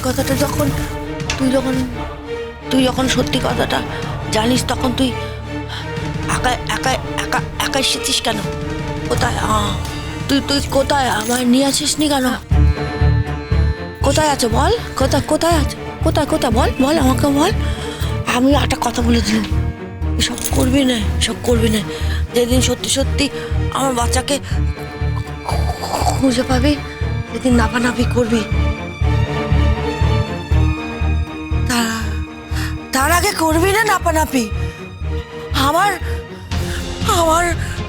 সত্যি কথাটা যখন, তুই যখন তুই যখন সত্যি কথাটা জানিস, তখন তুই একা একা একা একা এসেছিস কেন? কোথায়? তুই তুই কোথায়? আমায় নিয়ে আসিস নি কেন? কোথায় আছে বল? কোথায় কোথায় আছে? কোথায় কোথায়? বল বল আমাকে, বল। আমি একটা কথা বলে দিলাম। এসব করবি না, এসব করবি না। যেদিন সত্যি সত্যি আমার বাচ্চাকে খুঁজে পাবি যেদিন নাপানাপি করবি। তার আগে করবি না নাপানাপি? আমার আমার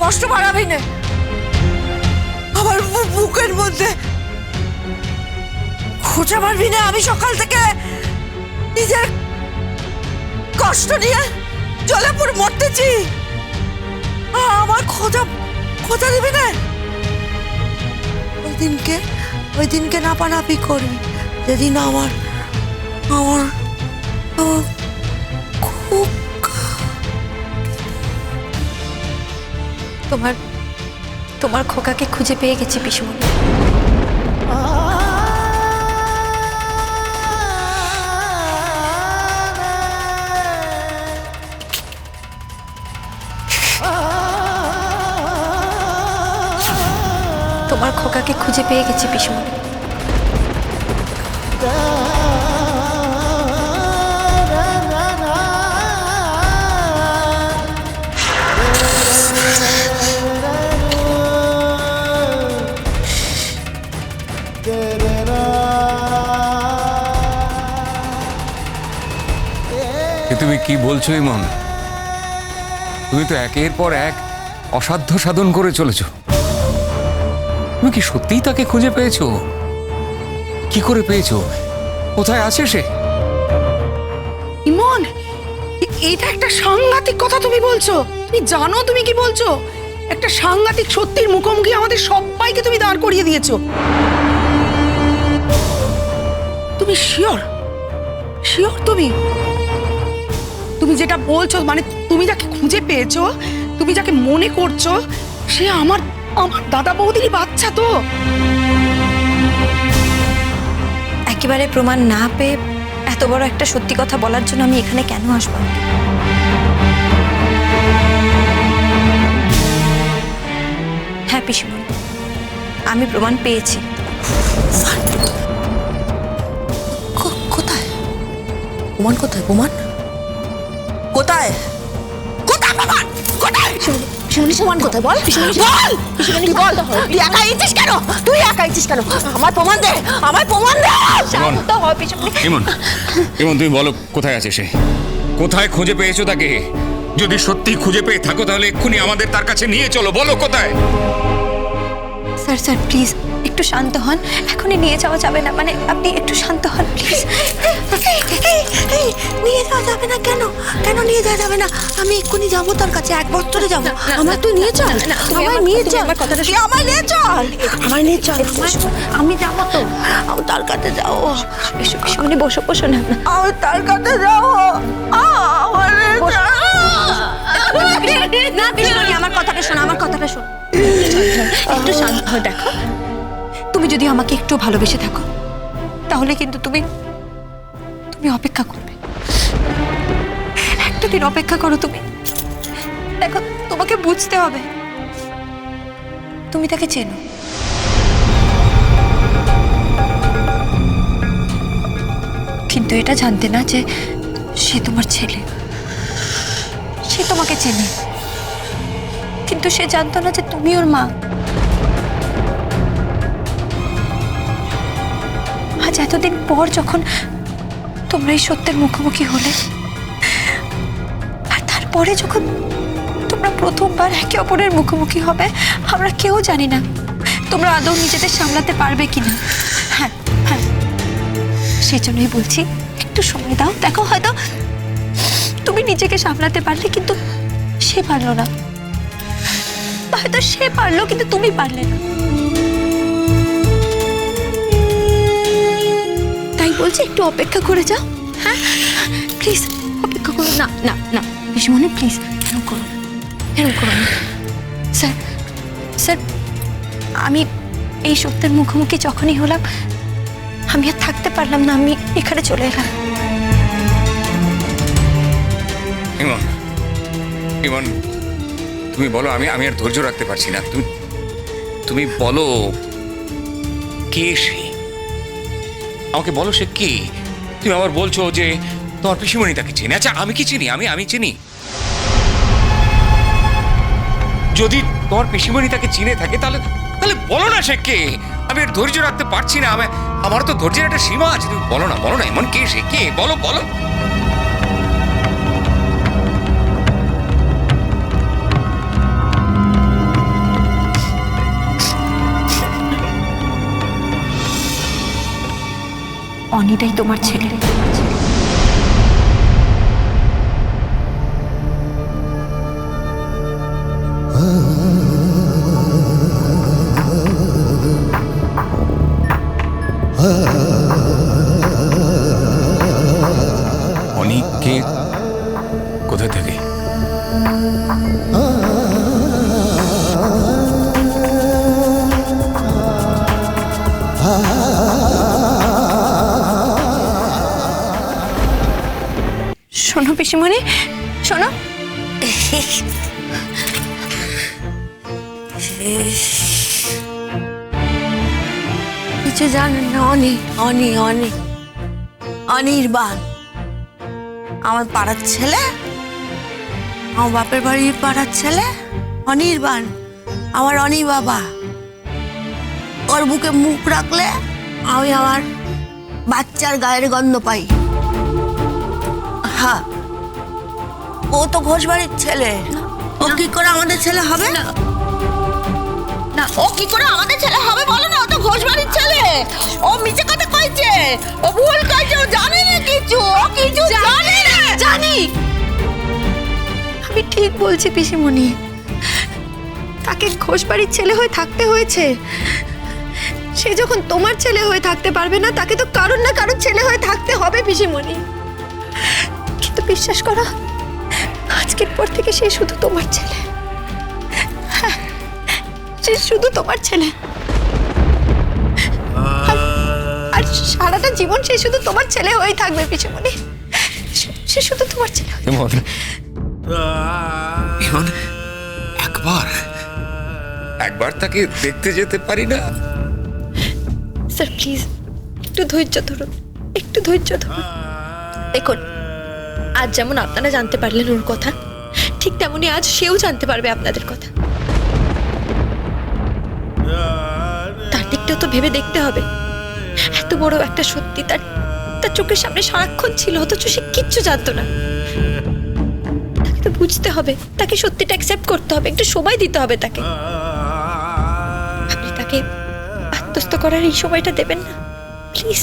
কষ্ট বাড়াবি না। আমার বুকের মধ্যে খোঁচা মারবি না। আমি সকাল থেকে নিজের কষ্ট নিয়ে জলে মরতেছি। আমার খোঁজা খোঁজা দিবি না? ওই দিনকে ওই দিনকে নাপানাপি করবি। যেদিন আমার আমার আমার তোমার তোমার খোকাকে খুঁজে পেয়ে গেছি পিসমণি। তোমার খোকাকে খুঁজে পেয়ে গেছি পিসমণি। এ তুমি কি বলছো, ইমন? তুমি তো একের পর এক অসাধ্য সাধন করে চলেছো। তুমি কি সত্যিই তাকে খুঁজে পেয়েছ? কি করে পেয়েছ? কোথায় আছে সে? ইমন এটা একটা সাংঘাতিক কথা তুমি বলছো। তুমি জানো তুমি কি বলছো? একটা সাংঘাতিক সত্যির মুখোমুখি আমাদের সবাইকে তুমি দাঁড় করিয়ে দিয়েছ। তুমি শিওর? শিওর তুমি? তুমি যেটা বলছো মানে তুমি যাকে খুঁজে পেয়েছ তুমি যাকে মনে করছ সে আমার আমার দাদা বৌদিরই বাচ্চা তো। একেবারে প্রমাণ না পেয়ে এত বড় একটা সত্যি কথা বলার জন্য আমি এখানে কেন আসব? হ্যাঁ পিসমণি আমি প্রমাণ পেয়েছি। কো- কোথায়? প্রমাণ কোথায় প্রমাণ? কোথায়? কোথায় প্রমাণ কোথায়? পিসমণি প্রমাণ কোথায় বল? বল! তুই বল! তুই একা ইচ্ছিস কেন? তুই একা ইচ্ছিস কেন? আমার প্রমাণ দে! আমার প্রমাণ দে! শান্ত হয় পিসমণি ইমন ইমন তুমি বলো কোথায় আছে সে? কোথায় খুঁজে পেয়েছ তাকে? যদি সত্যি খুঁজে পেয়ে থাকো তাহলে এক্ষুনি আমাদের তার কাছে নিয়ে চলো বলো কোথায়? স্যার স্যার প্লিজ একটু শান্ত হন। এখনই নিয়ে যাওয়া যাবে না মানে আপনি একটু শান্ত হন প্লিজ। নিয়ে যাওয়া যাবে না কেন? কেন নিয়ে যাওয়া যাবে না? আমি এক্ষুনি যাব তার কাছে এক বছরে যাব। আমার তুই নিয়ে চল। আমার- নিয়ে চল। আমার কথাটা তুই আমায় নিয়ে চল। আমায় নিয়ে চল আমি যাব তো। আমি তার কাছে যাব এসো পিসমণি বসো বসো না। আমি তার কাছে যাব আমার না পিসমণি আমার কথাটা শোনো আমার কথাটা শোনো। একটু শান্ত দেখো। তুমি যদি আমাকে একটু ভালোবেসে থাকো তাহলে কিন্তু তুমি তুমি অপেক্ষা করবে। একটা দিন অপেক্ষা করো তুমি। দেখো, তোমাকে বুঝতে হবে। তুমি তাকে চেনো। কিন্তু এটা জানতে না যে সে তোমার ছেলে। সে তোমাকে চেনে। কিন্তু সে জানতো না যে তুমি ওর মা। আজ এতদিন পর যখন তোমরা এই সত্যের মুখোমুখি হলে তারপরে যখন তোমরা প্রথমবার একে অপরের মুখোমুখি হবে, আমরা কেউ জানি না তোমরা আদৌ নিজেদের সামলাতে পারবে কিনা। হ্যাঁ হ্যাঁ। সেই জন্যই বলছি, একটু সময় দাও। দেখো হয়তো তুমি নিজেকে সামলাতে পারলে কিন্তু সে পারল না। হয়তো সে পারল কিন্তু তুমি পারলে না। তাই বলছি, একটু অপেক্ষা করে যাও। হ্যাঁ প্লিজ, অপেক্ষা করো। না না না। পিসমণি প্লিজ এরকম করো না এরকম করো না স্যার স্যার আমি এই সত্যের মুখোমুখি যখনই হলাম আমি আর থাকতে পারলাম না আমি এখানে চলে এলাম। ইমন ইমন তুমি বলো আমি আমি আর ধৈর্য রাখতে পারছি না। তুমি তুমি বলো কে সে? আমাকে বলো সে কে? তুমি আবার বলছো যে তোমার পিসিমণি তাকে চিনি? আচ্ছা আমি কি চিনি? আমি আমি চিনি। যদি তোমার পিসিমণি তাকে চিনে থাকে, তাহলে তাহলে বলো না সে কে? আমি আর ধৈর্য রাখতে পারছি না। আমি, আমার তো ধৈর্যের একটা সীমা আছে। তুমি বলো না বলো না, এমন কে, সে কে? বলো বলো। অনিটাই তোমার ছেলে। পিসিমণি, শোনো। কিছু জানেন না, অনি অনি অনি। অনির্বাণ আমার পাড়ার ছেলে। আমার বাপের বাড়ির পাড়ার ছেলে। অনির্বাণ আমার অনি বাবা। ওর বুকে মুখ রাখলে আমি আমার বাচ্চার গায়ের গন্ধ পাই। হ্যাঁ। ও তো ঘোষ বাড়ির ছেলে ও কি করে আমাদের ছেলে হবে? না। না ও কি করে আমাদের ছেলে হবে বলো না? ও তো ঘোষ বাড়ির ছেলে। ও মিছে কথা কইছে। ও ভুল কইছে ও জানে না কিছু। ও কিছু জানে না জানি। আমি ঠিক বলছি পিসিমণি। তাকে ঘোষ বাড়ির ছেলে হয়ে থাকতে হয়েছে। সে যখন তোমার ছেলে হয়ে থাকতে পারবে না তাকে তো কারণ না কারণ ছেলে হয়ে থাকতে হবে পিসিমণি। কিন্তু বিশ্বাস করো আজকের পর থেকে সে শুধু তোমার ছেলে। সে শুধু তোমার ছেলে। আর- সারাটা জীবন সে শুধু তোমার ছেলে হয়ে থাকবে পিসিমণি। সে- সে শুধু তোমার ছেলে একবার। একবার তাকে দেখতে যেতে পারি না? স্যার প্লিজ একটু ধৈর্য ধরুন। একটু ধৈর্য ধরুন। দেখুন আজ যেমন আপনারা জানতে পারলেন ওর কথা, ঠিক তেমনি আজ সেও জানতে পারবে আপনাদের কথা। তার দিকটাও তো ভেবে দেখতে হবে। এত বড় একটা সত্যি তার তার চোখের সামনে সারাক্ষণ ছিল, অথচ সে কিচ্ছু জানতো না। তাকে তো বুঝতে হবে, তাকে সত্যিটা অ্যাকসেপ্ট করতে হবে, একটু সময় দিতে হবে তাকে। আপনি তাকে আত্মস্থ করার এই সময়টা দেবেন না প্লিজ